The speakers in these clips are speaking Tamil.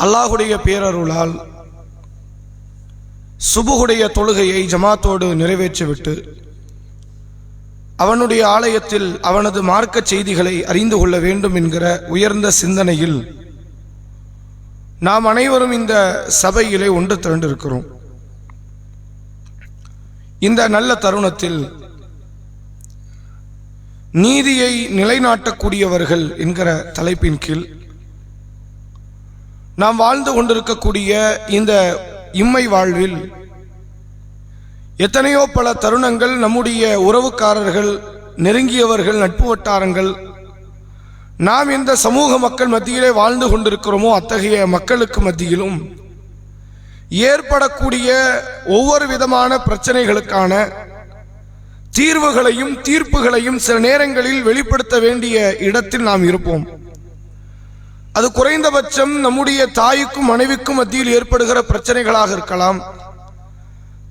அல்லாஹுடைய பேரருளால் சுபுகுடைய தொழுகையை ஜமாத்தோடு நிறைவேற்றிவிட்டு அவனுடைய ஆலயத்தில் அவனது மார்க்க செய்திகளை அறிந்து கொள்ள வேண்டும் என்கிற உயர்ந்த சிந்தனையில் நாம் அனைவரும் இந்த சபையிலே ஒன்று திரண்டிருக்கிறோம். இந்த நல்ல தருணத்தில் நீதியை நிலைநாட்டக்கூடியவர்கள் என்கிற தலைப்பின் கீழ் நாம் வாழ்ந்து கொண்டிருக்கக்கூடிய இந்த இம்மை வாழ்வில் எத்தனையோ பல தருணங்கள் நம்முடைய உறவுக்காரர்கள் நெருங்கியவர்கள் நட்பு வட்டாரங்கள் நாம் இந்த சமூக மக்கள் மத்தியிலே வாழ்ந்து கொண்டிருக்கிறோமோ அத்தகைய மக்களுக்கு மத்தியிலும் ஏற்படக்கூடிய ஒவ்வொரு விதமான பிரச்சனைகளுக்கான தீர்வுகளையும் தீர்ப்புகளையும் சில நேரங்களில் வெளிப்படுத்த வேண்டிய இடத்தில் நாம் இருப்போம். அது குறைந்தபட்சம் நம்முடைய தாய்க்கும் மனைவிக்கும் மத்தியில் ஏற்படுகிற பிரச்சனைகளாக இருக்கலாம்.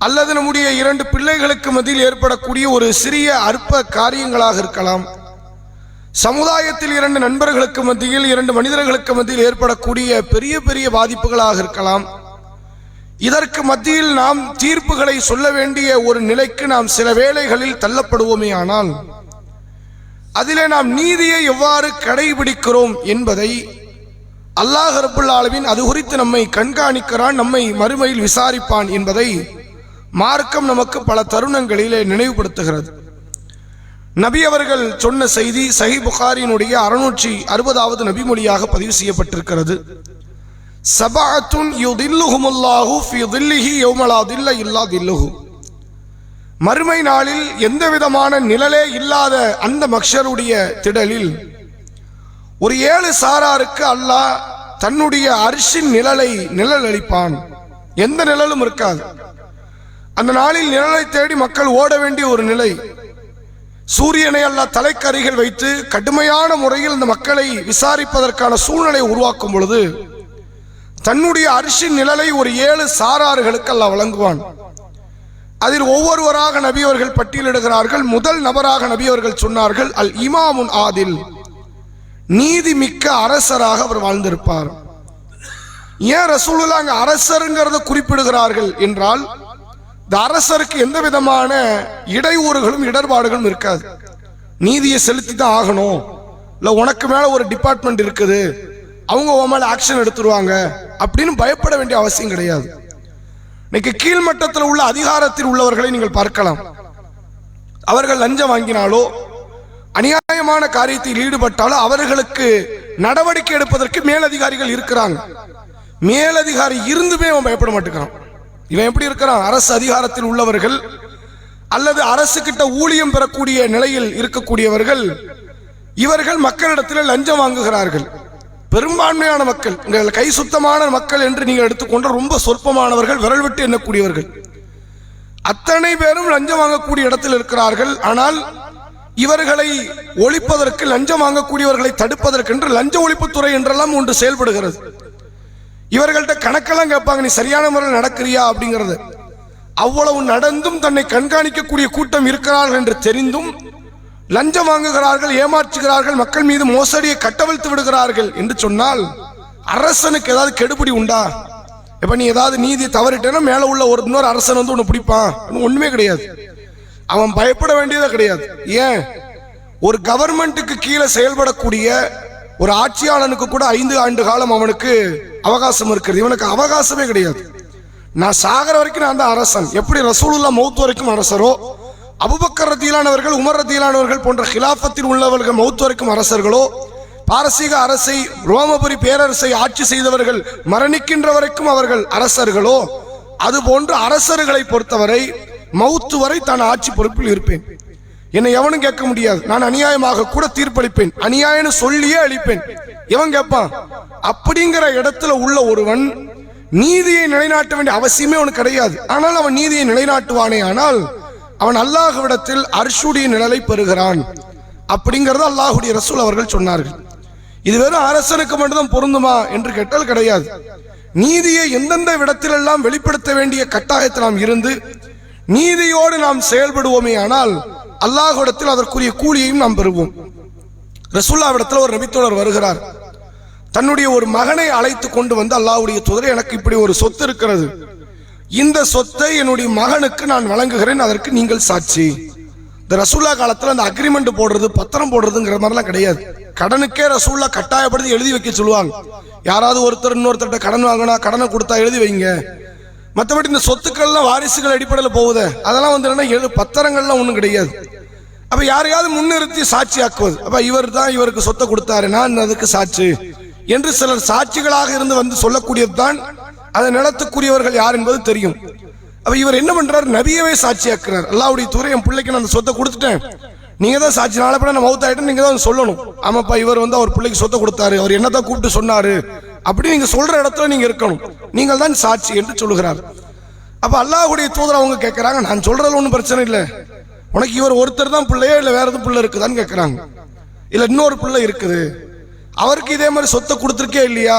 அல்லது நம்முடைய இரண்டு பிள்ளைகளுக்கு மத்தியில் ஏற்படக்கூடிய ஒரு சிறிய அற்ப காரியங்களாக இருக்கலாம். சமுதாயத்தில் இரண்டு நண்பர்களுக்கு மத்தியில் இரண்டு மனிதர்களுக்கு மத்தியில் ஏற்படக்கூடிய பெரிய பெரிய பாதிப்புகளாக இருக்கலாம். இதற்கு மத்தியில் நாம் தீர்ப்புகளை சொல்ல வேண்டிய ஒரு நிலைக்கு நாம் சில வேளைகளில் தள்ளப்படுவோமே ஆனால் அதிலே நாம் நீதியை எவ்வாறு கடைபிடிக்கிறோம் என்பதை அல்லாஹ் ரபுல் ஆலமின் அது குறித்து நம்மை கண்காணிக்கிறான் நம்மை மறுமையில் விசாரிப்பான் என்பதை மார்க்கம் நமக்கு பல தருணங்களிலே நினைவுபடுத்துகிறது. நபி அவர்கள் சொன்ன செய்தி சஹி புகாரினுடைய அறுநூற்றி அறுபதாவது நபிமொழியாக பதிவு செய்யப்பட்டிருக்கிறது. சபாத்துன் யுதில்லுஹுமுல்லாஹு ஃபி தில்லிஹி யௌமலா தில்ல இல்லா தில்லுஹு. மறுமை நாளில் எந்த விதமான நிழலே இல்லாத அந்த மக்ஷருடைய திடலில் ஒரு ஏழு சாராருக்கு அல்லாஹ் தன்னுடைய அரிசின் நிழலை நிழல் அளிப்பான் எந்த நிழலும் இருக்காது. அந்த நாளில் நிழலை தேடி மக்கள் ஓட வேண்டிய ஒரு நிலை. சூரியனை அல்ல தலைக்கறிகள் வைத்து கடுமையான முறையில் இந்த மக்களை விசாரிப்பதற்கான சூழ்நிலை உருவாக்கும் பொழுது தன்னுடைய அரிசின் நிழலை ஒரு ஏழு சாராறுகளுக்கு அல்ல வழங்குவான். அதில் ஒவ்வொருவராக நபியவர்கள் பட்டியலிடுகிறார்கள். முதல் நபராக நபியவர்கள் சொன்னார்கள் அல் இமாமுன் ஆதில். நீதி மிக்க அரசராக அவர் வாழ்ந்திருப்பார். ஏன் ரசூலுல்லா அங்க அரசருங்கிறத குறிப்பிடுகிறார்கள் என்றால் இந்த அரசருக்கு எந்த விதமான இடையூறுகளும் இடர்பாடுகளும் இருக்காது. நீதியை செலுத்தி தான் ஆகணும். இல்லை உனக்கு மேலே ஒரு டிபார்ட்மெண்ட் இருக்குது. அவங்க உன் மேலே ஆக்ஷன் எடுத்துருவாங்க. அப்படின்னு பயப்பட வேண்டிய அவசியம் கிடையாது. இன்னைக்கு கீழ்மட்டத்தில் உள்ள அதிகாரத்தில் உள்ளவர்களை நீங்கள் பார்க்கலாம். அவர்கள் லஞ்சம் வாங்கினாலோ அநியாயமான காரியத்தில் ஈடுபட்டாலும் அவர்களுக்கு நடவடிக்கை எடுப்பதற்கு மேலதிகாரிகள் இருக்கிறாங்க. மேலதிகாரி இருந்துமே அவன் பயப்பட மாட்டேங்கிறான். இவன் எப்படி இருக்கிறான்? அரசு அதிகாரத்தில் உள்ளவர்கள் அல்லது அரசு கிட்ட ஊழியம் பெறக்கூடிய நிலையில் இருக்கக்கூடியவர்கள் இவர்கள் மக்களிடத்தில் லஞ்சம் வாங்குகிறார்கள். பெரும்பான்மையான மக்கள் உங்கள் கை சுத்தமான மக்கள் என்று நீங்கள் எடுத்துக்கொண்ட ரொம்ப சொற்பமானவர்கள் விரல் விட்டு எண்ணக்கூடியவர்கள். அத்தனை பேரும் லஞ்சம் வாங்கக்கூடிய இடத்தில் இருக்கிறார்கள். ஆனால் இவர்களை ஒழிப்பதற்கு லஞ்சம் வாங்கக்கூடியவர்களை தடுப்பதற்கென்று லஞ்ச ஒழிப்புத்துறை என்றெல்லாம் ஒன்று செயல்படுகிறது. இவர்கள்ட்ட கணக்கெல்லாம் கேட்பாங்க நீ சரியான முறையில் நடக்கிறியா? அப்படிங்கிறது. அவ்வளவு நடந்தும் தன்னை கண்காணிக்கக்கூடிய கூட்டம் இருக்கிறார்கள் என்று தெரிந்தும் லஞ்சம் வாங்குகிறார்கள் ஏமாற்றுகிறார்கள் மக்கள் மீது மோசடியை கட்டவிழ்த்து விடுகிறார்கள் என்று சொன்னால் அரசனுக்கு ஏதாவது கெடுபிடி உண்டா? இப்ப நீ ஏதாவது நீதி தவறிட்டேன்னா மேல உள்ள ஒரு இன்னொரு அரசன் வந்து ஒன்று பிடிப்பான். ஒண்ணுமே கிடையாது. அவன் பயப்பட வேண்டியதே கிடையாது. ஏன்? ஒரு கவர்மெண்ட்டுக்கு கீழே செயல்படக்கூடிய ஒரு ஆட்சியாளனுக்கு கூட ஐந்து ஆண்டு காலம் அவனுக்கு அவகாசம் இருக்கிறது. இவனுக்கு அவகாசமே கிடையாது. நான் சாகர வரைக்கும் நான் தான் அரசன். எப்படி ரசூலுல்லா மௌத்து வரைக்கும் அரசரோ அபுபக்கர் ரத்தியிலானவர்கள் உமர் ரத்தியிலானவர்கள் போன்ற ஹிலாபத்தில் உள்ளவர்கள் மௌத்து வரைக்கும் அரசர்களோ பாரசீக அரசை ரோமபுரி பேரரசை ஆட்சி செய்தவர்கள் மரணிக்கின்ற வரைக்கும் அவர்கள் அரசர்களோ அதுபோன்று அரசர்களை பொறுத்தவரை மௌத்து வரை தான் ஆட்சி பொறுப்பில் இருப்பேன். என்னை எவனும் கேட்க முடியாது. நான் அநியாயமாக கூட தீர்ப்பளிப்பேன். அநியாயம்னு சொல்லியே அளிப்பேன். எவன் கேட்பான்? அப்படிங்கிற இடத்துல உள்ள ஒருவன் நீதியை நிலைநாட்ட வேண்டிய அவசியமே அவனுக்கு கிடையாது. ஆனால் அவன் நீதியை நிலைநாட்டுவானே ஆனால் அவன் அல்லாஹ்விடத்தில் அர்ஷுடைய நிழலை பெறுகிறான். அப்படிங்கறத அல்லாஹுடைய ரசூல் அவர்கள் சொன்னார்கள். இது வெறும் அரசனுக்கு மட்டும்தான் பொருந்துமா என்று கேட்டால் கிடையாது. நீதியை எந்தெந்த இடத்திலெல்லாம் வெளிப்படுத்த வேண்டிய கட்டாயத்தில் நாம் இருந்து நீதியோடு நாம் செயல்படுவோமே ஆனால் அல்லாஹிடத்தில் அதற்குரிய கூலியையும் நாம் பெறுவோம். ரசூல்லாவிடத்தில் ஒரு நபித்தோழர் வருகிறார். தன்னுடைய ஒரு மகனை அழைத்து கொண்டு வந்து அல்லாவுடைய தூதரை எனக்கு இப்படி ஒரு சொத்து இருக்கிறது. இந்த சொத்தை என்னுடைய மகனுக்கு நான் வழங்குகிறேன் அதற்கு நீங்கள் சாட்சி. இந்த ரசூல்லா காலத்தில் அந்த அக்ரிமெண்ட் போடுறது பத்திரம் போடுறதுங்கிற மாதிரிலாம் கிடையாது. கடனுக்கே ரசூல்லா கட்டாயப்படுத்தி எழுதி வைக்க சொல்லுவாங்க. யாராவது ஒருத்தர் இன்னொருத்தர்கிட்ட கடன் வாங்கினா கடனை கொடுத்தா எழுதி வைங்க. மற்றபடி இந்த சொத்துக்கள்லாம் வாரிசுகள் அடிப்படையில் போகுது. அதெல்லாம் வந்து என்னன்னா எழு பத்திரங்கள்லாம் ஒன்றும் கிடையாது. அப்போ யாரையாவது முன்னிறுத்தி சாட்சியாக்குவது. அப்போ இவர் தான் இவருக்கு சொத்தை கொடுத்தாரு நான் அதுக்கு சாட்சி. என்று சிலர் சாட்சிகளாக இருந்து வந்து சொல்லக்கூடியது தான் அதை நிலத்துக்குரியவர்கள் யார் என்பது தெரியும். அப்போ இவர் என்ன பண்ணுறார் நபியவே சாட்சியாக்குறார். அல்லாவுடைய துறை என் பிள்ளைக்கு நான் அந்த சொத்தை கொடுத்துட்டேன். நீங்க தான் சாட்சி நாளை பின்ன நான் மவுத் ஆயிட்டு நீங்க தான் சொல்லணும். ஆமாப்பா இவர் வந்து அவர் பிள்ளைக்கு சொத்தை கொடுத்தாரு அவர் என்னதான் கூப்பிட்டு சொன்னாரு அப்படி நீங்க சொல்ற இடத்துல நீங்க இருக்கணும். நீங்கள் தான் சாட்சி என்று சொல்லுகிறார். அப்ப அல்லாஹுடைய தூதர் அவங்க கேட்கறாங்க நான் சொல்றதுல ஒன்றும் பிரச்சனை இல்லை. உனக்கு இவர் ஒருத்தர் தான் பிள்ளையா இல்லை வேற எதுவும் பிள்ளை இருக்குதான்னு கேட்கறாங்க இல்லை இன்னொரு பிள்ளை இருக்குது. அவருக்கு இதே மாதிரி சொத்தை கொடுத்துருக்கே இல்லையா?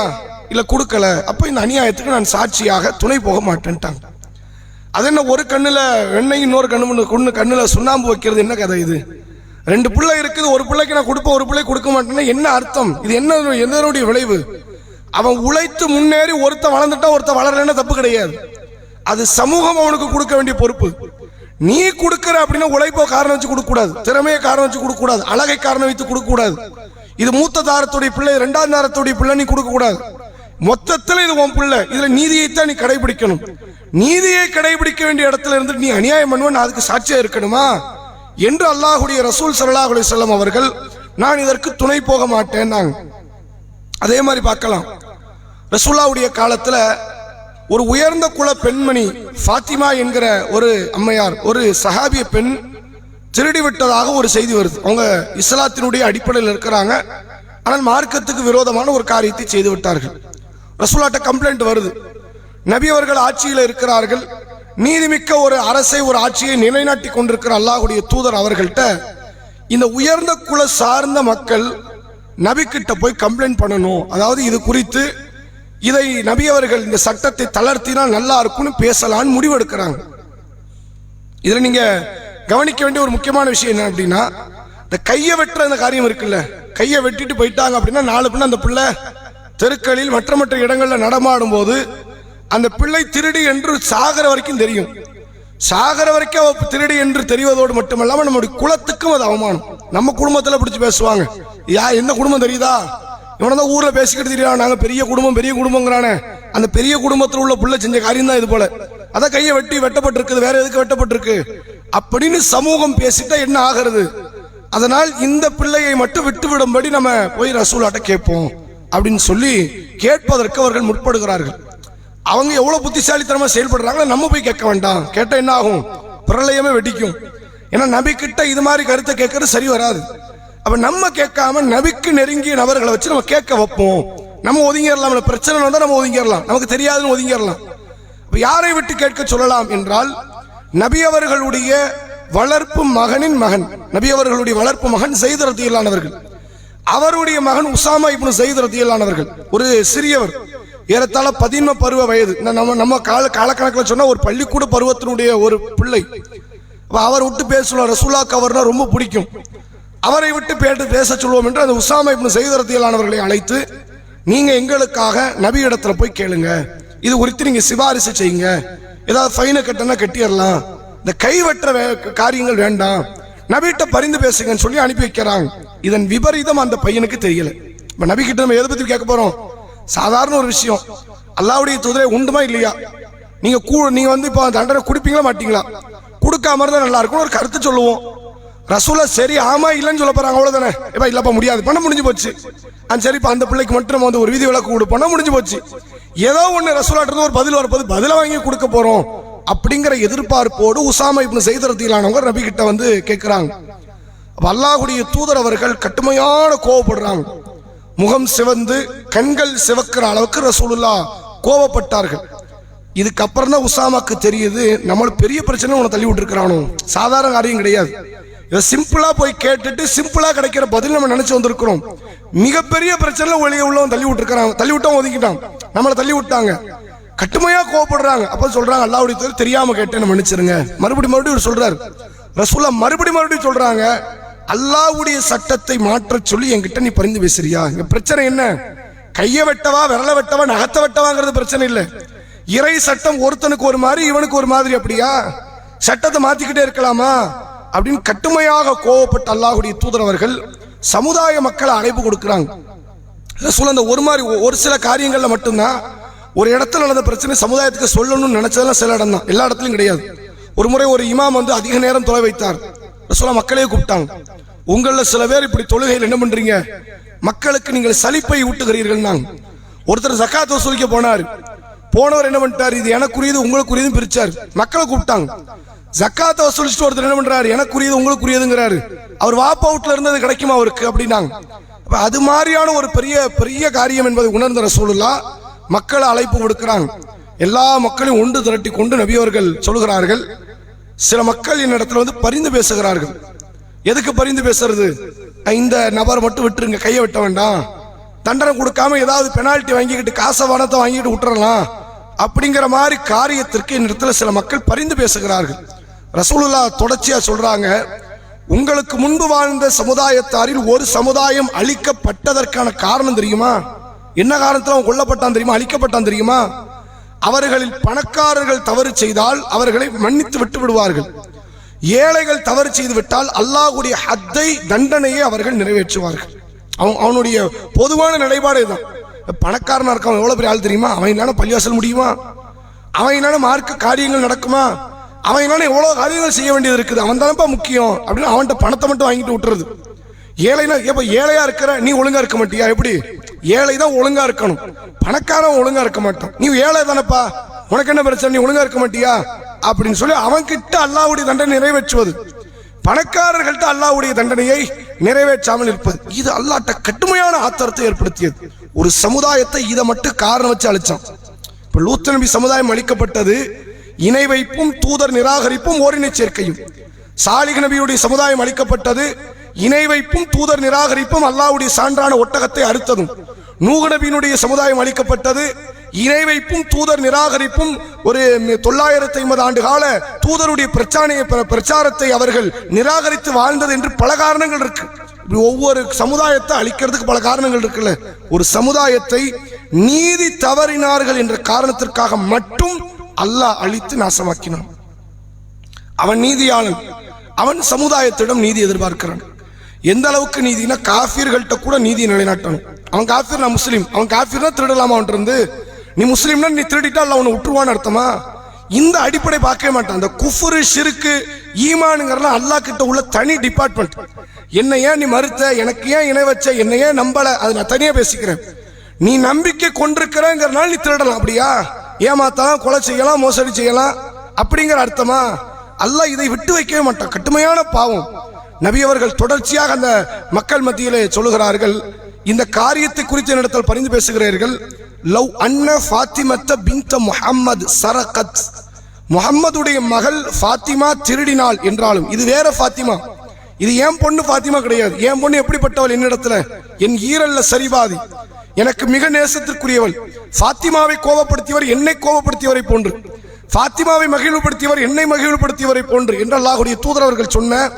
இல்லை கொடுக்கல. அப்போ இந்த அநியாயத்துக்கு நான் சாட்சியாக துணை போக மாட்டேன்ட்டாங்க. அது என்ன ஒரு கண்ணில் வெண்ணெய் இன்னொரு கண்ணு கொண்டு கண்ணில் சுண்ணாம்பு வைக்கிறது என்ன கதை இது? ரெண்டு பிள்ளை இருக்குது ஒரு பிள்ளைக்கு நான் கொடுப்பேன் ஒரு பிள்ளை கொடுக்க மாட்டேன்னா என்ன அர்த்தம்? இது என்ன எதனுடைய விளைவு? அவன் உழைத்து முன்னேறி ஒருத்தன் வளர்ந்துட்டா ஒருத்தன் வளரலன்னா தப்பு கிடையாது. அது சமூகம் அவனுக்கு கொடுக்க வேண்டிய பொறுப்பு. நீ கொடுக்கற அப்படின்னா உழைப்போ காரணம் வச்சு கொடுக்க கூடாது திறமையை காரணம் வச்சு கொடுக்க கூடாது அழகை காரணம் வைத்து கொடுக்க கூடாது இது மூத்த தாரத்துடைய பிள்ளை ரெண்டாவது தாரத்துடைய பிள்ளை நீ கொடுக்க கூடாது இது உன் பிள்ளை. இதுல நீதியைத்தான் நீ கடைபிடிக்கணும். நீதியை கடைபிடிக்க வேண்டிய இடத்துல இருந்து நீ அநியாயம் பண்ணுவேன் அதுக்கு சாட்சியா இருக்கணுமா? என்று அல்லாஹுடைய ரசூல் ஸல்லல்லாஹு அலைஹி அவர்கள் நான் இதற்கு துணை போக மாட்டேன் அதே மாதிரி பார்க்கலாம். ரசூல்லாவுடைய காலத்தில் ஒரு உயர்ந்த குல பெண்மணி ஃபாத்திமா என்கிற ஒரு அம்மையார் ஒரு சஹாபிய பெண் திருடி விட்டதாக ஒரு செய்தி வருது. அவங்க இஸ்லாத்தினுடைய அடிப்படையில் இருக்கிறாங்க. ஆனால் மார்க்கத்துக்கு விரோதமான ஒரு காரியத்தை செய்து விட்டார்கள் ரசூலாட்ட கம்ப்ளைண்ட் வருது. நபி அவர்கள் ஆட்சியில் இருக்கிறார்கள். நீதிமிக்க ஒரு அரசை ஒரு ஆட்சியை நிலைநாட்டி கொண்டிருக்கிற அல்லாஹுடைய தூதர் அவர்கள்ட்ட இந்த உயர்ந்த குல சார்ந்த மக்கள் நபிக்கிட்ட போய் கம்ப்ளைண்ட் பண்ணணும். அதாவது இது குறித்து இதை நபி அவர்கள் இந்த சட்டத்தை தளர்த்தினால் நல்லா இருக்கும்னு பேசலாம்னு முடிவெடுக்கிறாங்க. இதில் நீங்க கவனிக்க வேண்டிய ஒரு முக்கியமான விஷயம் என்ன அப்படின்னா இந்த கையை வெட்டுற அந்த காரியம் இருக்குல்ல. கையை வெட்டிட்டு போயிட்டாங்க அப்படின்னா நாலு பிள்ளை அந்த பிள்ளை தெருக்களில் மற்ற மற்ற இடங்களில் நடமாடும் போது அந்த பிள்ளை திருடி என்று சாகர வரைக்கும் தெரியும். சாகர வரைக்கும் அவ திருடி என்று தெரிவதோடு மட்டுமல்லாமல் நம்முடைய குலத்துக்கும் அது அவமானம். நம்ம குடும்பத்தில் பிடிச்சி பேசுவாங்க. யா என்ன குடும்பம் தெரியுதா? இவனை தான் ஊரில் பேசிக்கிட்டு தெரியா நாங்கள் பெரிய குடும்பம் பெரிய குடும்பங்கிறானே. அந்த பெரிய குடும்பத்தில் உள்ள புள்ள செஞ்ச காரியம் தான் இது போல. அதான் கையை வெட்டி வெட்டப்பட்டிருக்குது. வேற எதுக்கு வெட்டப்பட்டிருக்கு? அப்படின்னு சமூகம் பேசிட்டா என்ன ஆகிறது? அதனால் இந்த பிள்ளையை மட்டும் விட்டு விடும்படி நம்ம போய் ரசூலாட்ட கேட்போம். அப்படின்னு சொல்லி கேட்பதற்கு அவர்கள் முற்படுகிறார்கள். அவங்க எவ்வளவு புத்திசாலித்தனமா செயல்படுறாங்களோ நம்ம போய் கேட்க வேண்டாம். கேட்டா என்ன ஆகும்? பிரளயமே வெடிக்கும். ஏன்னா நபி கிட்ட இது மாதிரி கருத்தை கேட்கறது சரி வராது. அப்ப நம்ம கேட்காம நபிக்கு நெருங்கிய நபர்களை வச்சு நம்ம கேட்க வைப்போம். நம்ம ஒதுங்கிடலாம். பிரச்சனை வந்தா நம்ம ஒதுங்கிடலாம். நமக்கு தெரியாதுன்னு ஒதுங்கிடலாம். அப்ப யாரை விட்டு கேட்க சொல்லலாம் என்றால் நபி அவர்களுடைய வளர்ப்பு மகனின் மகன் நபி அவர்களுடைய வளர்ப்பு மகன் செய்த ரத்தியிலானவர்கள் அவருடைய மகன் உசாமா இப்னு செய்து ரத்தியிலானவர்கள் ஒரு சிறியவர். ஏறத்தாழ பதின்ம பருவ வயது. நம்ம நம்ம கால காலக்கணக்கில் சொன்னால் ஒரு பள்ளிக்கூட பருவத்தினுடைய ஒரு பிள்ளை. அவர் விட்டு பேசுவோம் ரசூலா கவர்னா ரொம்ப பிடிக்கும். அவரை விட்டு பேட்டு பேச சொல்லுவோம் என்று அந்த உசாமை செய்தரத்தியலானவர்களை அழைத்து நீங்கள் எங்களுக்காக நபி இடத்துல போய் கேளுங்க. இது குறித்து நீங்கள் சிபாரிசு செய்யுங்க. ஏதாவது ஃபைனை கட்டினா கட்டிடலாம். இந்த கைவற்ற வே- காரியங்கள் வேண்டாம். நபிகிட்ட பரிந்து பேசுங்கன்னு சொல்லி அனுப்பி வைக்கிறாங்க. இதன் விபரீதம் அந்த பையனுக்கு தெரியல. இப்போ நபிகிட்ட நம்ம எதை பற்றி கேட்க போகிறோம் சாதாரண ஒரு விஷயம். அல்லாவுடைய தூதரே உண்டுமா இல்லையா? நீங்க கூ நீங்க வந்து இப்போ தண்டனை குடிப்பீங்களா மாட்டீங்களா? கொடுக்காம இருந்தா நல்லா இருக்கும் ஒரு கருத்து சொல்லுவோம். ரசூலா சரி ஆமா இல்லைன்னு சொல்ல போறாங்க அவ்வளவுதானே? இப்ப இல்லப்பா முடியாது. பண்ண முடிஞ்சு போச்சு. ஆ சரிப்பா அந்த பிள்ளைக்கு மட்டும் நம்ம வந்து ஒரு விதி விளக்கு கொடு. பண்ண முடிஞ்சு போச்சு. ஏதோ ஒண்ணு ரசூலாட்டு ஒரு பதில் வரப்போது பதில வாங்கி கொடுக்க போறோம். அப்படிங்கிற எதிர்பார்ப்போடு உசாமா இப்ப செய்தரத்திலானவங்க நபி கிட்ட வந்து கேட்கிறாங்க அப்ப தூதர் அவர்கள் கட்டுமையான கோவப்படுறாங்க. முகம் சிவந்து கண்கள் சிவக்கிற அளவுக்கு ரசூலுல்லா கோவப்பட்டார்கள். இதுக்கப்புறம் தான் உசாமாக்கு தெரியுது நம்மளுக்கு பெரிய பிரச்சனை உன தள்ளி விட்டுருக்கிறானோ? சாதாரண காரியம் கிடையாது. இதை சிம்பிளா போய் கேட்டுட்டு சிம்பிளா கிடைக்கிற பதில் நம்ம நினைச்சு வந்திருக்கிறோம். மிகப்பெரிய பிரச்சனை வெளியே உள்ளவன் தள்ளி விட்டுருக்கிறான். தள்ளி விட்டவன் ஒதுக்கிட்டான். நம்மளை தள்ளி விட்டாங்க. கட்டுமையா கோவப்படுறாங்க. அப்ப சொல்றாங்க அல்லாவுடைய தவிர தெரியாமல் கேட்டேன் கேட்டேன்னு மன்னிச்சிருங்க. மறுபடி மறுபடியும் இவர் சொல்றாரு. ரசூலா மறுபடியும் மறுபடியும் சொல்றாங்க அல்லாஹ்வுடைய சட்டத்தை மாற்றச் சொல்லி என்கிட்ட நீ பரிந்து பேசுறியா? இங்க பிரச்சனை என்ன? கைய வெட்டவா விரல வெட்டவா நகத்த வெட்டவாங்கிறது பிரச்சனை இல்லை. இறை சட்டம் ஒருத்தனுக்கு ஒரு மாதிரி இவனுக்கு ஒரு மாதிரி அப்படியா? சட்டத்தை மாத்திக்கிட்டே இருக்கலாமா? அப்படின்னு கட்டுமையாக கோவப்பட்ட அல்லாஹுடைய தூதரவர்கள் சமுதாய மக்களை அழைப்பு கொடுக்குறாங்க. ரசூல் அந்த ஒரு மாதிரி ஒரு சில காரியங்கள்ல மட்டும்தான் ஒரு இடத்துல நடந்த பிரச்சனை சமுதாயத்துக்கு சொல்லணும்னு நினைச்சதெல்லாம் சில இடம் தான் எல்லா இடத்துலையும் கிடையாது. ஒரு முறை ஒரு இமாம் வந்து அதிக நேரம் தொலை வைத்தார். ரசோலா மக்களையே கூப்பிட்டாங்க. உங்களில் சில பேர் இப்படி தொழுகையில் என்ன பண்றீங்க? மக்களுக்கு நீங்கள் சலிப்பை ஊட்டுகிறீர்கள் ஒருத்தர் ஜக்காத் வசூலிக்க போனார். போனவர் என்ன பண்ணிட்டார்? இது எனக்குரியது உங்களுக்குரியதும் பிரிச்சார். மக்களை கூப்பிட்டாங்க. ஜக்காத்தை வசூலிச்சுட்டு ஒருத்தர் என்ன பண்றாரு? எனக்குரியது உங்களுக்குரியதுங்கிறாரு. அவர் வாப் அவுட்ல இருந்தது கிடைக்குமா அவருக்கு? அப்படின்னாங்க. அது மாதிரியான ஒரு பெரிய பெரிய காரியம் என்பதை உணர்ந்த ரசூலுல்லா மக்களை அழைப்பு கொடுக்கிறாங்க எல்லா மக்களையும் ஒன்று திரட்டி கொண்டு நபியவர்கள் சொல்கிறார்கள் சில மக்கள் என்னிடத்துல வந்து பரிந்து பேசுகிறார்கள். எதுக்கு பரிந்து பேசுறது? இந்த நபர் மட்டும் விட்டுருங்க கையை வெட்ட வேண்டாம். தண்டனை கொடுக்காம ஏதாவது பெனால்ட்டி வாங்கிக்கிட்டு காசை வானத்தை வாங்கிட்டு விட்டுறலாம். அப்படிங்கிற மாதிரி காரியத்திற்கு என்னிடத்துல சில மக்கள் பரிந்து பேசுகிறார்கள். ரசூலுல்லா தொடர்ச்சியா சொல்றாங்க உங்களுக்கு முன்பு வாழ்ந்த சமுதாயத்தாரில் ஒரு சமுதாயம் அழிக்கப்பட்டதற்கான காரணம் தெரியுமா? என்ன காரணத்தில் அவன் கொல்லப்பட்டான் தெரியுமா? அழிக்கப்பட்டான் தெரியுமா? அவர்களில் பணக்காரர்கள் தவறு செய்தால் அவர்களை மன்னித்து விட்டு விடுவார்கள். ஏழைகள் தவறு செய்து விட்டால் அல்லாஹுடைய ஹத்தை தண்டனையை அவர்கள் நிறைவேற்றுவார்கள். அவன் அவனுடைய பொதுவான நிலைப்பாடு இதுதான். பணக்காரனா இருக்கான் எவ்வளவு பெரிய ஆள் தெரியுமா? அவன் பள்ளிவாசல் முடியுமா? அவன் மார்க்க காரியங்கள் நடக்குமா? அவன் என்னால எவ்வளவு காரியங்கள் செய்ய வேண்டியது இருக்குது? அவன் தானப்பா முக்கியம்? அப்படின்னு அவன்கிட்ட பணத்தை மட்டும் வாங்கிட்டு விட்டுறது. ஏழைனா எப்ப ஏழையா இருக்கிற நீ ஒழுங்கா இருக்க மாட்டியா? எப்படி? ஏழை தான் ஒழுங்கா இருக்கணும். பணக்காரன் ஒழுங்கா இருக்க மாட்டான். நீ ஏழை தானப்பா. உனக்கு என்ன பிரச்சனை? நீ ஒழுங்கா இருக்க மாட்டியா? அப்படின்னு சொல்லி அவன் கிட்ட அல்லாவுடைய தண்டனை நிறைவேற்றுவது. பணக்காரர்கள்ட்ட அல்லாவுடைய தண்டனையை நிறைவேற்றாமல் இருப்பது. இது அல்லாட்ட கடுமையான ஆத்திரத்தை ஏற்படுத்தியது. ஒரு சமுதாயத்தை இதை மட்டும் காரணம் வச்சு அழிச்சான். இப்ப லூத்த நபி சமுதாயம் அளிக்கப்பட்டது இணை வைப்பும் தூதர் நிராகரிப்பும் ஓரினை சேர்க்கையும். சாலிக நபியுடைய சமுதாயம் அளிக்கப்பட்டது இணை வைப்பும் தூதர் நிராகரிப்பும் அல்லாஹ்வுடைய சான்றான ஒட்டகத்தை அறுத்ததும் நூகநபியினுடைய சமுதாயம் அளிக்கப்பட்டது. இணை வைப்பும் தூதர் நிராகரிப்பும் ஒரு தொள்ளாயிரத்தி ஐம்பது ஆண்டு கால தூதருடைய பிரச்சானைய பிரச்சாரத்தை அவர்கள் நிராகரித்து வாழ்ந்தது என்று பல காரணங்கள் இருக்கு. ஒவ்வொரு சமுதாயத்தை அழிக்கிறதுக்கு பல காரணங்கள் இருக்குல்ல. ஒரு சமுதாயத்தை நீதி தவறினார்கள் என்ற காரணத்திற்காக மட்டும் அல்லாஹ் அழித்து நாசமாக்கினான். அவன் நீதியாளன். அவன் சமுதாயத்திடம் நீதி எதிர்பார்க்கிறான். எந்த அளவுக்கு நீதினா காஃபிர்கள்ட்ட கூட நீதியை நிலைநாட்டணும். அவன் காஃபிர் நான் முஸ்லீம். அவன் காஃபிர்னா திருடலாமா இருந்து? நீ முஸ்லீம்னா நீ திருடிட்டா அல்ல அவனை விட்டுருவான்னு அர்த்தமா? இந்த அடிப்படை பார்க்கவே மாட்டான். அந்த குஃபுரு சிறுக்கு ஈமானுங்கிறலாம் அல்லாஹ் கிட்ட உள்ள தனி டிபார்ட்மெண்ட் என்ன ஏன் நீ மறுத்த? எனக்கு ஏன் இணை வச்ச? என்னை ஏன் நம்பல? அதை நான் தனியாக பேசிக்கிறேன். நீ நம்பிக்கை கொண்டிருக்கிறங்கிறனால நீ திருடலாம். அப்படியா? ஏமாத்தலாம் கொலை செய்யலாம் மோசடி செய்யலாம். அப்படிங்கிற அர்த்தமா? அல்லாஹ் இதை விட்டு வைக்கவே மாட்டான். கட்டுமையான பாவம். நபி அவர்கள் தொடர்ச்சியாக அந்த மக்கள் மத்தியிலே சொல்லுகிறார்கள் இந்த காரியத்தை குறித்து என்னிடத்தில் பரிந்து பேசுகிறீர்கள். லவ் அன்ன ஃபாத்திமத்த பின்த முஹம்மது சரகத். முகம்மதுடைய மகள் ஃபாத்திமா திருடினாள் என்றாலும் இது வேற ஃபாத்திமா. இது என் பொண்ணு ஃபாத்திமா கிடையாது. என் பொண்ணு எப்படிப்பட்டவள் என்னிடத்துல? என் ஈரல்ல சரிபாதி. எனக்கு மிக நேசத்திற்குரியவள். ஃபாத்திமாவை கோபப்படுத்தியவர் என்னை கோபப்படுத்தியவரை போன்று. ஃபாத்திமாவை மகிழ்வுபடுத்தியவர் என்னை மகிழ்வுபடுத்தியவரை போன்று என்று அல்லாஹ்வுடைய தூதரவர்கள் சொன்ன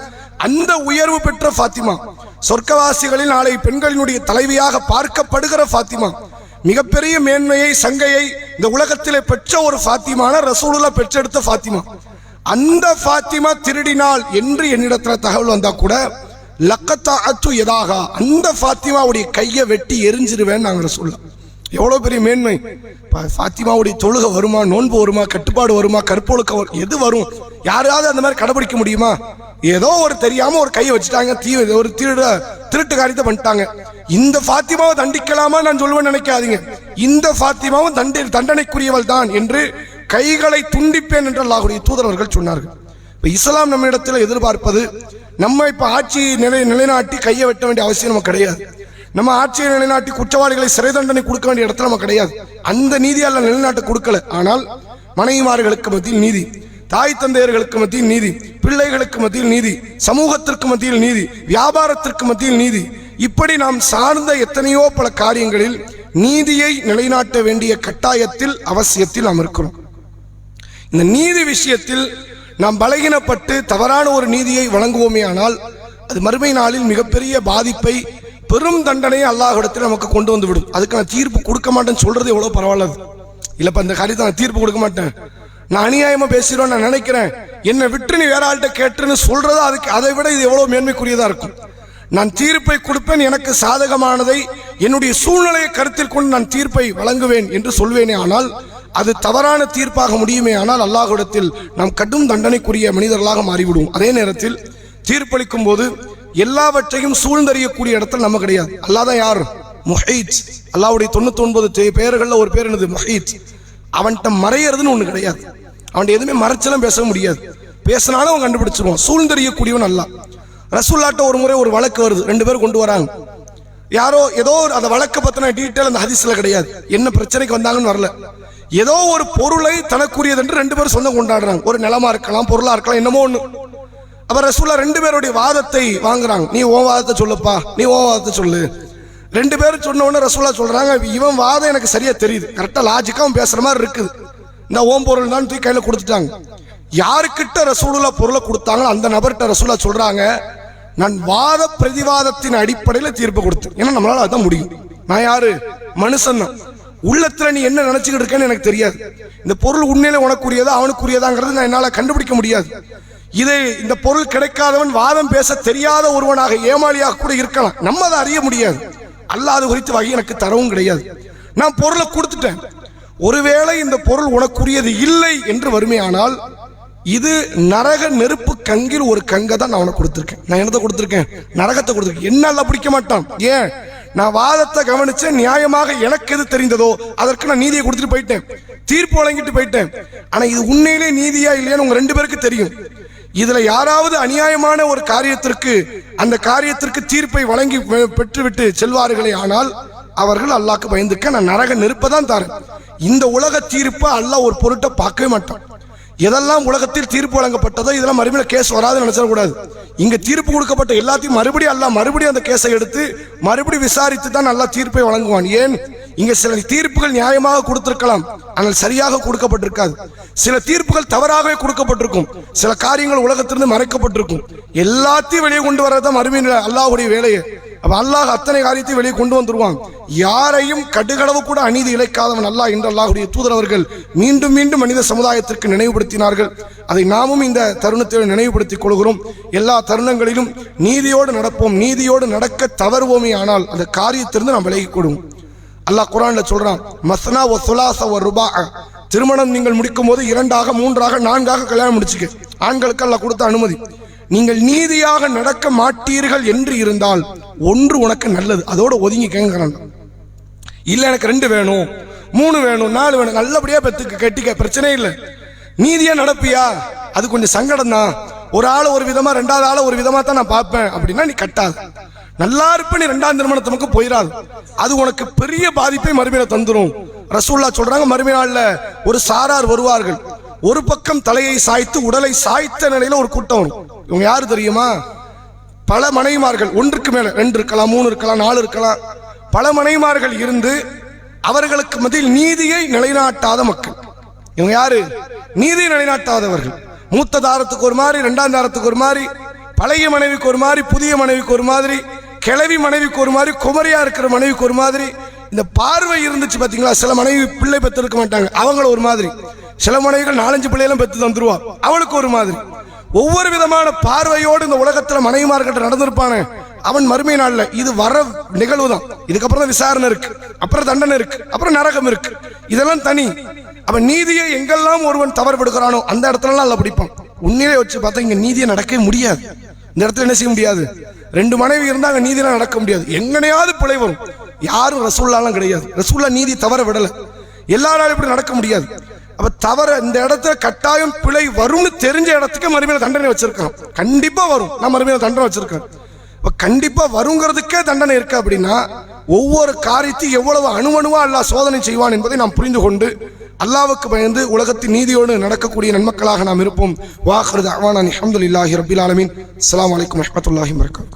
அந்த உயர்வு பெற்ற ஃபாத்திமா. சொர்க்கவாசிகளில் நாளை பெண்களினுடைய தலைவியாக பார்க்கப்படுகிற ஃபாத்திமா. மிகப்பெரிய மேன்மையை சங்கையை இந்த உலகத்திலே பெற்ற ஒரு ஃபாத்திமான ரசூலுல்லா பெற்றெடுத்த ஃபாத்திமா. அந்த ஃபாத்திமா திருடினாள் என்று என்னிடத்துல தகவல் வந்தா கூட லக்கத்தா அத்து எதாக அந்த ஃபாத்திமாவுடைய கையை வெட்டி எரிஞ்சிருவேன் நாங்கள் சொல்லலாம் எவ்வளோ பெரிய மேன்மை. பா- ஃபாத்திமாவுடைய தொழுகை வருமா நோன்பு வருமா கட்டுப்பாடு வருமா கற்பொழுக்க வரும் எது வரும்? யாராவது அந்த மாதிரி கடைபிடிக்க முடியுமா? ஏதோ ஒரு தெரியாம ஒரு கையை வச்சுட்டாங்க தீ ஒரு திருட திருட்டு காரியத்தை பண்ணிட்டாங்க. இந்த ஃபாத்திமாவை தண்டிக்கலாமா நான் சொல்லுவேன் நினைக்காதீங்க. இந்த ஃபாத்திமாவும் தண்டி தண்டனைக்குரியவள் தான் என்று கைகளை துண்டிப்பேன் என்று அல்லாஹுடைய தூதரவர்கள் சொன்னார்கள். இப்போ இஸ்லாம் நம்ம இடத்துல எதிர்பார்ப்பது நம்ம இப்போ ஆட்சி நிலை நிலைநாட்டி கையை வெட்ட வேண்டிய அவசியம் நமக்கு கிடையாது. நம்ம ஆட்சியை நிலைநாட்டி குற்றவாளிகளை சிறை தண்டனை கொடுக்க வேண்டிய இடத்துல நம்ம கிடையாது. அந்த நீதியால் நிலைநாட்ட கொடுக்கல. ஆனால் மனைவிமார்களுக்கு மத்தியில் நீதி. தாய் தந்தையர்களுக்கு மத்தியில் நீதி பிள்ளைகளுக்கு மத்தியில் நீதி சமூகத்திற்கு மத்தியில் நீதி வியாபாரத்திற்கு மத்தியில் நீதி. இப்படி நாம் சார்ந்த எத்தனையோ பல காரியங்களில் நீதியை நிலைநாட்ட வேண்டிய கட்டாயத்தில் அவசியத்தில் நாம் இருக்கிறோம். இந்த நீதி விஷயத்தில் நாம் பலகீனப்பட்டு தவறான ஒரு நீதியை வழங்குவோமே ஆனால் அது மறுமை நாளில் மிகப்பெரிய பாதிப்பை பெரும் தண்டனையை அல்லாஹிடத்தில் நமக்கு கொண்டு வந்து விடும். அதுக்கு நான் தீர்ப்பு கொடுக்க மாட்டேன்னு சொல்றது எவ்வளவு பரவாயில்ல இல்லைப்பா இந்த காரியத்தை நான் தீர்ப்பு கொடுக்க மாட்டேன். நான் அநியாயமா பேசுறோம் நான் நினைக்கிறேன். என்னை விட்டு நீ வேற ஆள்கிட்ட கேட்டுன்னு சொல்றது அதுக்கு அதை விட இது எவ்வளவு மேன்மைக்குரியதா இருக்கும். நான் தீர்ப்பை கொடுப்பேன் எனக்கு சாதகமானதை என்னுடைய சூழ்நிலையை கருத்தில் கொண்டு நான் தீர்ப்பை வழங்குவேன் என்று சொல்வேனே ஆனால் அது தவறான தீர்ப்பாக முடியுமே ஆனால் அல்லாஹிடத்தில் நாம் கடும் தண்டனைக்குரிய மனிதர்களாக மாறிவிடுவோம். அதே நேரத்தில் தீர்ப்பளிக்கும் போது எல்லாவற்றையும் சூழ்ந்தறியக்கூடிய இடத்துல நம்ம கிடையாது. அல்லாதான் யார்? முஹீத். அல்லாவுடைய தொண்ணூத்தி ஒன்பது பேர்களில் ஒரு பேர் என்னது? முஹீத். அவன்கிட்ட மறையறதுன்னு ஒன்று கிடையாது. அவன்கிட்ட எதுவுமே மறைச்செல்லாம் பேச முடியாது. பேசினாலும் அவன் கண்டுபிடிச்சிருவான். சூழ்ந்தறியக்கூடியவன் அல்ல ரசூல்லாட்ட ஒரு முறை ஒரு வழக்கு வருது. ரெண்டு பேரும் கொண்டு வராங்க. யாரோ ஏதோ ஒரு அந்த வழக்கு பற்றின டீட்டெயில் அந்த ஹதிஸில் கிடையாது. என்ன பிரச்சனைக்கு வந்தாங்கன்னு வரல. ஏதோ ஒரு பொருளை தனக்குரியது என்று ரெண்டு பேரும் சொந்தம் கொண்டாடுறாங்க. ஒரு நிலமா இருக்கலாம் பொருளா இருக்கலாம் என்னமோ ஒன்று அப்ப ரசூல்லா ரெண்டு பேருடைய வாதத்தை வாங்குறாங்க. நீ ஓ வாதத்தை சொல்லுப்பா. நீ ஓ வாதத்தை சொல்லு. ரெண்டு பேரும் சொன்ன உடனே ரசோல்லா சொல்றாங்க இவன் வாதம் எனக்கு சரியா தெரியுது. கரெக்டா லாஜிக்கா அவன் பேசுற மாதிரி இருக்குது. இந்த ஓம் பொருள் தான் தூக்கி கையில கொடுத்துட்டாங்க. யாருக்கிட்ட ரசூலுல்லா பொருளை கொடுத்தாங்களோ அந்த நபர்கிட்ட ரசூலா சொல்றாங்க நான் வாத பிரதிவாதத்தின் அடிப்படையில் தீர்ப்பு கொடுத்தேன். ஏன்னா நம்மளால அதான் முடியும். நான் யாரு? மனுஷன் தான் உள்ளத்துல நீ என்ன நினைச்சுக்கிட்டு இருக்கேன்னு எனக்கு தெரியாது. இந்த பொருள் உண்மையில உனக்குரியதா அவனுக்குரியதாங்கிறது நான் என்னால கண்டுபிடிக்க முடியாது. இதை இந்த பொருள் கிடைக்காதவன் வாதம் பேச தெரியாத ஒருவனாக ஏமாளியாக கூட இருக்கலாம். நம்ம அதை அறிய முடியாது. அல்லாஹ் அது குறித்து வகை எனக்கு தரவும் கிடையாது. நான் பொருளை கொடுத்துட்டேன். ஒருவேளை இந்த பொருள் உனக்குரியது இல்லை என்று வறுமையானால் இது நரக நெருப்பு கங்கில் ஒரு கங்கை தான் நான் உனக்கு கொடுத்துருக்கேன். நான் என்னத்தை கொடுத்துருக்கேன்? நரகத்தை கொடுத்துருக்கேன். என்னால பிடிக்க மாட்டான். ஏன்? நான் வாதத்தை கவனிச்சேன் நியாயமாக எனக்கு எது தெரிந்ததோ அதற்கு நான் நீதியை கொடுத்துட்டு போயிட்டேன். தீர்ப்பு வழங்கிட்டு போயிட்டேன். ஆனா இது உண்மையிலே நீதியா இல்லையான்னு உங்க ரெண்டு பேருக்கு தெரியும். இதுல யாராவது அநியாயமான ஒரு காரியத்திற்கு அந்த காரியத்திற்கு தீர்ப்பை வழங்கி பெ- பெற்றுவிட்டு செல்வார்களே ஆனால் அவர்கள் அல்லாக்கு பயந்துக்க நான் நரக நெருப்பதான் தரேன். இந்த உலக தீர்ப்பை அல்லாஹ் ஒரு பொருட்டை பார்க்கவே மாட்டான். எதெல்லாம் உலகத்தில் தீர்ப்பு வழங்கப்பட்டதோ இதெல்லாம் மறுபடியும் கேஸ் வராதுன்னு நினைச்சிடக்கூடாது இங்க தீர்ப்பு கொடுக்கப்பட்ட எல்லாத்தையும் மறுபடியும் அல்ல மறுபடியும் அந்த கேஸை எடுத்து மறுபடியும் விசாரித்து தான் நல்லா தீர்ப்பை வழங்குவான். ஏன்? இங்க சில தீர்ப்புகள் நியாயமாக கொடுத்திருக்கலாம். ஆனால் சரியாக கொடுக்கப்பட்டிருக்காது. சில தீர்ப்புகள் தவறாகவே கொடுக்கப்பட்டிருக்கும். சில காரியங்கள் உலகத்திலிருந்து மறைக்கப்பட்டிருக்கும். எல்லாத்தையும் வெளியே கொண்டு வரதான் மறுமையில் அல்லாஹுடைய வேலையை. அப்ப அல்லாஹ் அத்தனை காரியத்தையும் வெளியே கொண்டு வந்துருவான். யாரையும் கடுகளவு கூட அநீதி இழைக்காதவன் அல்லாஹ் என்று அல்லாஹுடைய தூதர் அவர்கள் மீண்டும் மீண்டும் மனித சமுதாயத்திற்கு நினைவுபடுத்தினார்கள். அதை நாமும் இந்த தருணத்தில் நினைவுபடுத்திக் கொள்கிறோம். எல்லா தருணங்களிலும் நீதியோடு நடப்போம் நீதியோடு நடக்க தவறுவோமே ஆனால் அந்த காரியத்திலிருந்து நாம் விலகி கொடுவோம் அல்லாஹ் குரான்ல சொல்றான் மஸ்னா ஒ சுலாச ஒ திருமணம் நீங்கள் முடிக்கும் போது இரண்டாக மூன்றாக நான்காக கல்யாணம் முடிச்சுக்க. ஆண்களுக்கு அல்லாஹ் கொடுத்த அனுமதி. நீங்கள் நீதியாக நடக்க மாட்டீர்கள் என்று இருந்தால் ஒன்று உனக்கு நல்லது. அதோட ஒதுங்கி கேட்கிறான் இல்லை எனக்கு ரெண்டு வேணும். மூணு வேணும். நாலு வேணும். நல்லபடியா பெத்துக்கு. கட்டிக்க. பிரச்சனை இல்லை. நீதியா நடப்பியா? அது கொஞ்சம் சங்கடம் தான் ஒரு ஆளை ஒரு விதமா ரெண்டாவது ஆளை ஒரு விதமா தான் நான் பார்ப்பேன். அப்படின்னா நீ கட்டாது. நல்லா இருப்ப நீ ரெண்டாம் திருமணத்துக்கு போயிடாது அது உனக்கு பெரிய பாதிப்பை மறுமையில தந்துடும் ரசூல்லா சொல்றாங்க மறுமை நாள்ல ஒரு சாரார் வருவார்கள். ஒரு பக்கம் தலையை சாய்த்து உடலை சாய்த்த நிலையில ஒரு கூட்டம் வரும். இவங்க யாரு தெரியுமா? பல மனைவிமார்கள் ஒன்றுக்கு மேலே ரெண்டு இருக்கலாம் மூணு இருக்கலாம் நாலு இருக்கலாம். பல மனைவிமார்கள் இருந்து அவர்களுக்கு மத்தியில் நீதியை நிலைநாட்டாத மக்கள். இவங்க யாரு? நீதியை நிலைநாட்டாதவர்கள். மூத்த தாரத்துக்கு ஒரு மாதிரி ரெண்டாம் தாரத்துக்கு ஒரு மாதிரி பழைய மனைவிக்கு ஒரு மாதிரி புதிய மனைவிக்கு ஒரு மாதிரி கிளவி மனைவிக்கு ஒரு மாதிரி குமரியா இருக்கிற மனைவிக்கு ஒரு மாதிரி. இந்த பார்வை இருந்துச்சு பார்த்தீங்களா சில மனைவி பிள்ளை பெற்றிருக்க மாட்டாங்க. அவங்கள ஒரு மாதிரி. சில மனைவிகள் நாலஞ்சு பிள்ளைகளும் பெற்று தந்துருவா. அவளுக்கு ஒரு மாதிரி. ஒவ்வொரு விதமான பார்வையோடு இந்த உலகத்துல மனைவிமார்கிட்ட நடந்திருப்பானே அவன் மறுமை நாள்ல இது வர நிகழ்வு தான் இதுக்கப்புறம் தான் விசாரணை இருக்கு அப்புறம் தண்டனை இருக்கு அப்புறம் நரகம் இருக்கு. இதெல்லாம் தனி. அவன் நீதியை எங்கெல்லாம் ஒருவன் தவறு படுக்கிறானோ அந்த இடத்துலலாம் அதில் பிடிப்பான். உண்மையிலே வச்சு பார்த்தா இங்கே நீதியை நடக்கவே முடியாது. இந்த இடத்துல என்ன செய்ய முடியாது? ரெண்டு மனைவி இருந்தால் அங்கே நீதியெல்லாம் நடக்க முடியாது. எங்கனையாவது பிழை வரும். யாரும் ரசூல்லாலாம் கிடையாது. ரசூல்லா நீதி தவற விடல. எல்லாராலும் இப்படி நடக்க முடியாது. அப்ப தவறு இந்த இடத்துல கட்டாயம் பிழை வரும்னு தெரிஞ்ச இடத்துக்கு மறுமையில தண்டனை வச்சிருக்கான் கண்டிப்பா வரும். நான் மறுமையில தண்டனை வச்சிருக்கேன். இப்ப கண்டிப்பா வருங்கிறதுக்கே தண்டனை இருக்கு அப்படின்னா ஒவ்வொரு காரியத்தையும் எவ்வளவு அணுவணுவா அல்லாஹ் சோதனை செய்வான் என்பதை நாம் புரிந்து கொண்டு அல்லாவுக்கு பயந்து உலகத்தின் நீதியோடு நடக்கக்கூடிய நன்மக்களாக நாம் இருப்போம். வாஹ்ரது அவானான் அஹமதுல்லாஹி ரபில் ஆலமின். அஸ்லாம் அலைக்கும் வரமத்துல்லாஹி வரகாத்து